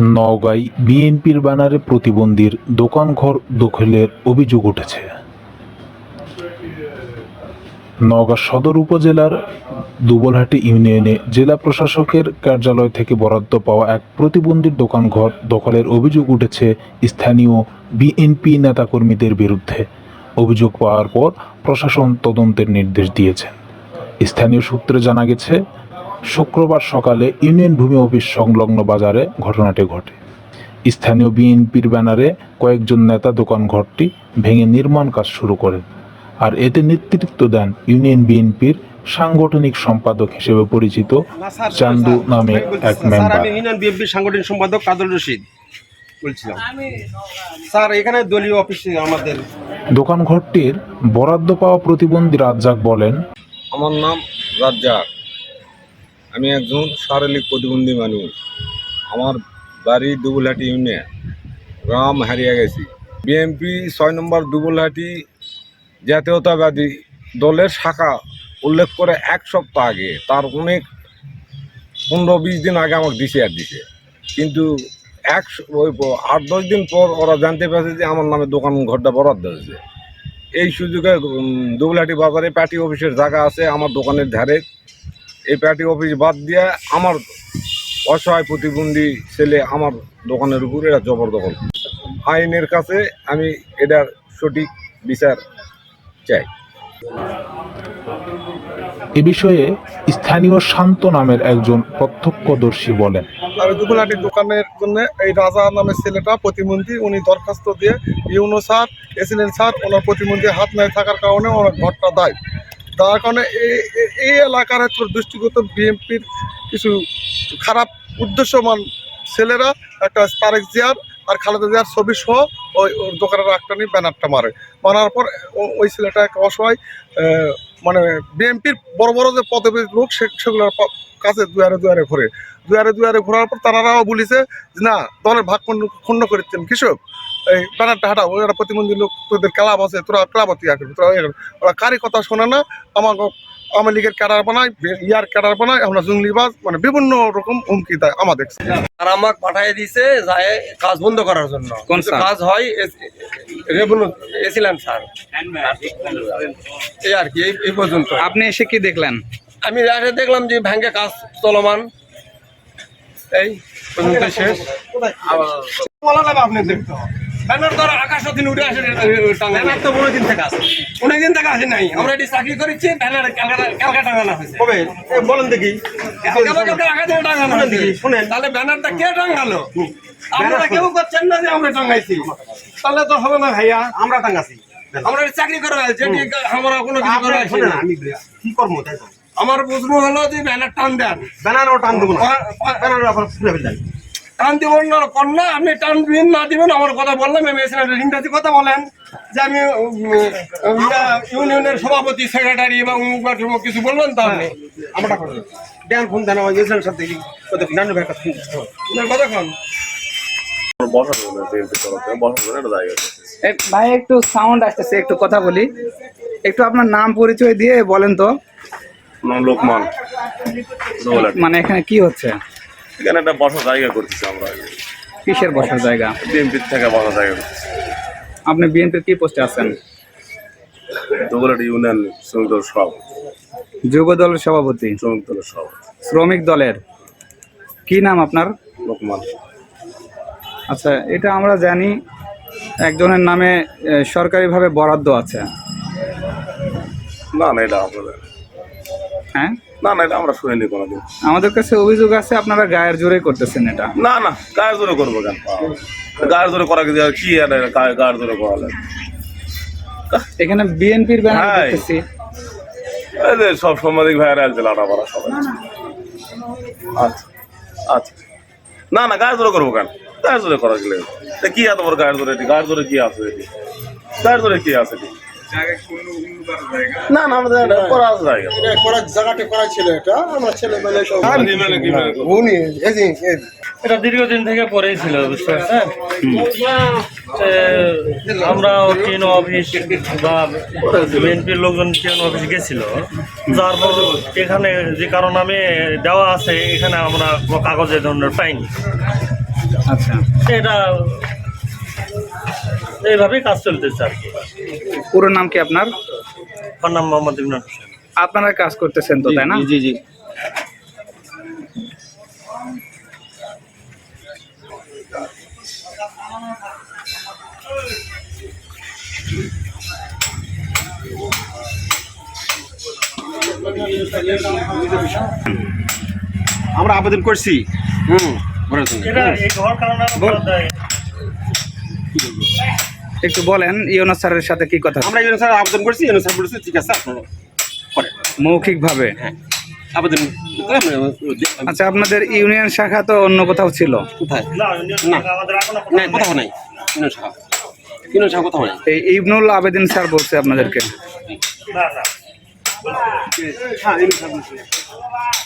নওগাঁয় বিএনপির ব্যানারে প্রতিবন্ধীর দোকানঘর দখলের অভিযোগ উঠেছে। নওগাঁ সদর উপজেলার দুবলহাটি ইউনিয়নে জেলা প্রশাসকের কার্যালয় থেকে বরাদ্দ পাওয়া এক প্রতিবন্ধীর দোকানঘর দখলের অভিযোগ উঠেছে স্থানীয় বিএনপি নেতাকর্মীদের বিরুদ্ধে। অভিযোগ পাওয়ার পর প্রশাসন তদন্তের নির্দেশ দিয়েছে। স্থানীয় সূত্রে জানা গেছে শুক্রবার সকালে ইউনিয়ন ভূমি অফিস সংলগ্ন বাজারে ঘটনাটি ঘটে। স্থানীয় বিএনপির ব্যানারে কয়েকজন নেতা দোকান ঘরটি ভেঙে নির্মাণ কাজ শুরু করেন আর এতে নেতৃত্ব দেন ইউনিয়ন বিএনপির সাংগঠনিক সম্পাদক হিসেবে পরিচিত চান্দু নামে এক মেম্বার। আমি ইউনিয়ন বিএনপির সাংগঠনিক সম্পাদক কাজল রশিদ বলছিলাম। স্যার এখানে দলীয় অফিসে আমাদের দোকান ঘরটির বরাদ্দ পাওয়া প্রতিবন্ধী রাজ্জাক বলেন আমার নাম রাজ্জাক। আমি একজন শারীরিক প্রতিবন্ধী মানুষ। আমার বাড়ি দুবুলহাটি ইউনিয়ন, গ্রাম হারিয়ে গেছি। বিএনপি ছয় নম্বর দুবুলহাটি জাতীয়তাবাদী দলের শাখা উল্লেখ করে এক সপ্তাহ আগে, তার অনেক পনেরো বিশ দিন আগে আমাকে দিছে আর দিছে। কিন্তু এক আট দশ দিন পর ওরা জানতে পারছে যে আমার নামে দোকান ঘরটা বরাদ্দ হয়েছে। এই সুযোগে দুবলাটি বাজারে প্যাটি অফিসের জায়গা আছে, আমার দোকানের ধারে। এই প্যাটি অফিস বাদ দিয়ে আমার অসহায় প্রতিবন্ধী ছেলে আমার দোকানের উপর এরা জবরদখল। আইনের কাছে আমি এটার সঠিক বিচার চাই। এ বিষয়ে স্থানীয় শান্ত নামের একজন প্রত্যক্ষদর্শী বলেন। আর দুগুলাটি দোকানের জন্য এই রাজা নামের ছেলেটা প্রতিমন্ত্রী উনি দরখাস্ত দিয়ে ইউনো স্যার এসিলেন স্যার ওনার প্রতিমন্ত্রী হাত নাই থাকার কারণে ওনার ঘরটা দেয়। তার কারণে এই এলাকার দৃষ্টিগত বিএনপির কিছু খারাপ উদ্দেশ্যমান ছেলেরা একটা তারেক জিয়ার আর খালেদা জিয়ার ছবি সহ ওই দোকানের একটা নিয়ে ব্যানারটা মারে। মারার পর ওই ছেলেটা একটা অসহায় মানে বিএনপির বড় বড় যে পদবীর লোক সেগুলোর কাছে দুয়ারে দুয়ারে ঘুরে। দুয়ারে দুয়ারে ঘোরার পর তারাও বলিছে না, দলের ভাগ খণ্ড করেছেন কৃষক। এই ব্যানারটা হাঁটাও ওরা প্রতিবন্ধী লোক, তোদের ক্লাব আছে, তোরা ক্লাবত ইয়া তোরা ওরা কারি কথা শোনে না আমার আওয়ামী লীগের ক্যাডার বানায় ইয়ার ক্যাডার বানায় আমরা জঙ্গলিবাজ মানে বিভিন্ন রকম হুমকি দেয় আমাদের। আর আমাকে পাঠিয়ে দিয়েছে যায় কাজ বন্ধ করার জন্য। কোন কাজ হয় রেবনু এসিলেন স্যার। এই আর কি এই- পর্যন্ত। আপনি এসে কি দেখলেন? আমি এসে দেখলাম যে ভ্যাঙ্গে কাজ চলমান। এই পর্যন্ত শেষ। বলা যাবে আপনি দেখতে ব্যানার আকাশ দিন উঠে আসে ব্যানার তো অনেক দিন থেকে আছে অনেক দিন থেকে আসে নাই। আমরা এটি চাকরি করেছি ব্যানার টাঙানো হয়েছে। কবে? বলেন দেখি। শুনেন তাহলে ব্যানারটা কে টাঙালো? আপনারা কেউ করছেন না যে আমরা টাঙাইছি? তাহলে তো হবে না ভাইয়া। আমরা টাঙাছি। আমরা চাকরি করে আমরা কোনো কিছু করে আসি না। কি করব তাই আমার প্রশ্ন হলো যে ব্যানার টান দেন। ব্যানারও টান দেবো না। পা- ব্যানারও এখন দিবেন না কন্যা আপনি টান দিবেন না দিবেন আমার কথা বললাম আমি এসে ইংরাজি কথা বলেন। যে আমি ইউনিয়নের সভাপতি সেক্রেটারি বা অমুক বা কিছু বলবেন তো আপনি আমরা করে দেন। ফোন দেন ওই এসেন সাথে কত নানু ভাই কাছে কতক্ষণ ভাই একটু সাউন্ড আসতেছে একটু কথা বলি। একটু আপনার নাম পরিচয় দিয়ে বলেন তো। লোকমান। মানে এখানে কি হচ্ছে? এখানে একটা বসার জায়গা করতেছি আমরা। কিসের বসার জায়গা? বিএনপির থেকে বসার জায়গা করতেছি। আপনি বিএনপির কি পোস্টে আছেন? দোগলাটি ইউনিয়ন শ্রমিক দল সব যুব দলের সভাপতি। শ্রমিক দলের সব শ্রমিক দলের। কি নাম আপনার? লোকমান। আচ্ছা এটা আমরা জানি একজনের নামে সরকারিভাবে বরাদ্দ আছে। না না এটা আপনাদের হ্যাঁ? না না এটা আমরা শুনিনি কোনোদিন। আমাদের কাছে অভিযোগ আছে আপনারা গায়ের জোরে করতেছেন এটা। না না গায়ের জোরে করব কেন? গায়ের জোরে করা কি কি গায়ে- গায়ের জোরে করা লাগে এখানে বিএনপির ব্যানার হ্যাঁ। দেখতেছি। সব সাংবাদিক ভাইয়েরা আসবে লাটা পাড়া সবাই। আচ্ছা আচ্ছা। না না গায়ের জোরে করব কেন? গায়ের জোরে করা গেলে কি এত বড় গায়ের জোরে এটি? গায়ের জোরে কি আছে এটি? গায়ের জোরে কি আছে এটি? না না আমাদের এটা করার জায়গাটা করা ছিল এটা। আমরা ছেলে মেলে সব কি মেলে কি মেলে? উনি এই এটা দীর্ঘদিন থেকে পরেই ছিল বুঝতে পারছেন? আমরা টিন অফিস বা বিএনপির লোকজন টিন অফিস গেছিল। যার পর এখানে যে কারণ আমি দেওয়া আছে এখানে আমরা কাগজে ধরনের পাইনি। আচ্ছা। এটা এইভাবেই কাজ চলতেছে আর কি। পুরো নাম কি আপনার? আমার নাম মোহাম্মদ ইমরান হোসেন। আপনারা কাজ করতেছেন তো তাই না? জি জি আমরা আবেদন করছি। হুম এটা এই ঘর কারণে একটু বলেন ইউনুস স্যারের সাথে কি কথা? আমরা ইউনো স্যার আবেদন করছি ইউনো স্যার বলেছে ঠিক আছে আপনারা করেন। মৌখিক ভাবে আবেদন আচ্ছা আপনাদের ইউনিয়ন শাখা তো অন্য কোথাও ছিল? কোথায়? না না। আমাদের এখনও না কোথাও নাই ইউনো শাখা। ইউনো শাখা কোথাও নাই। এই ইবনুল আবেদিন স্যার বলছে আপনাদেরকে। না না। হ্যাঁ ইউনো শাখা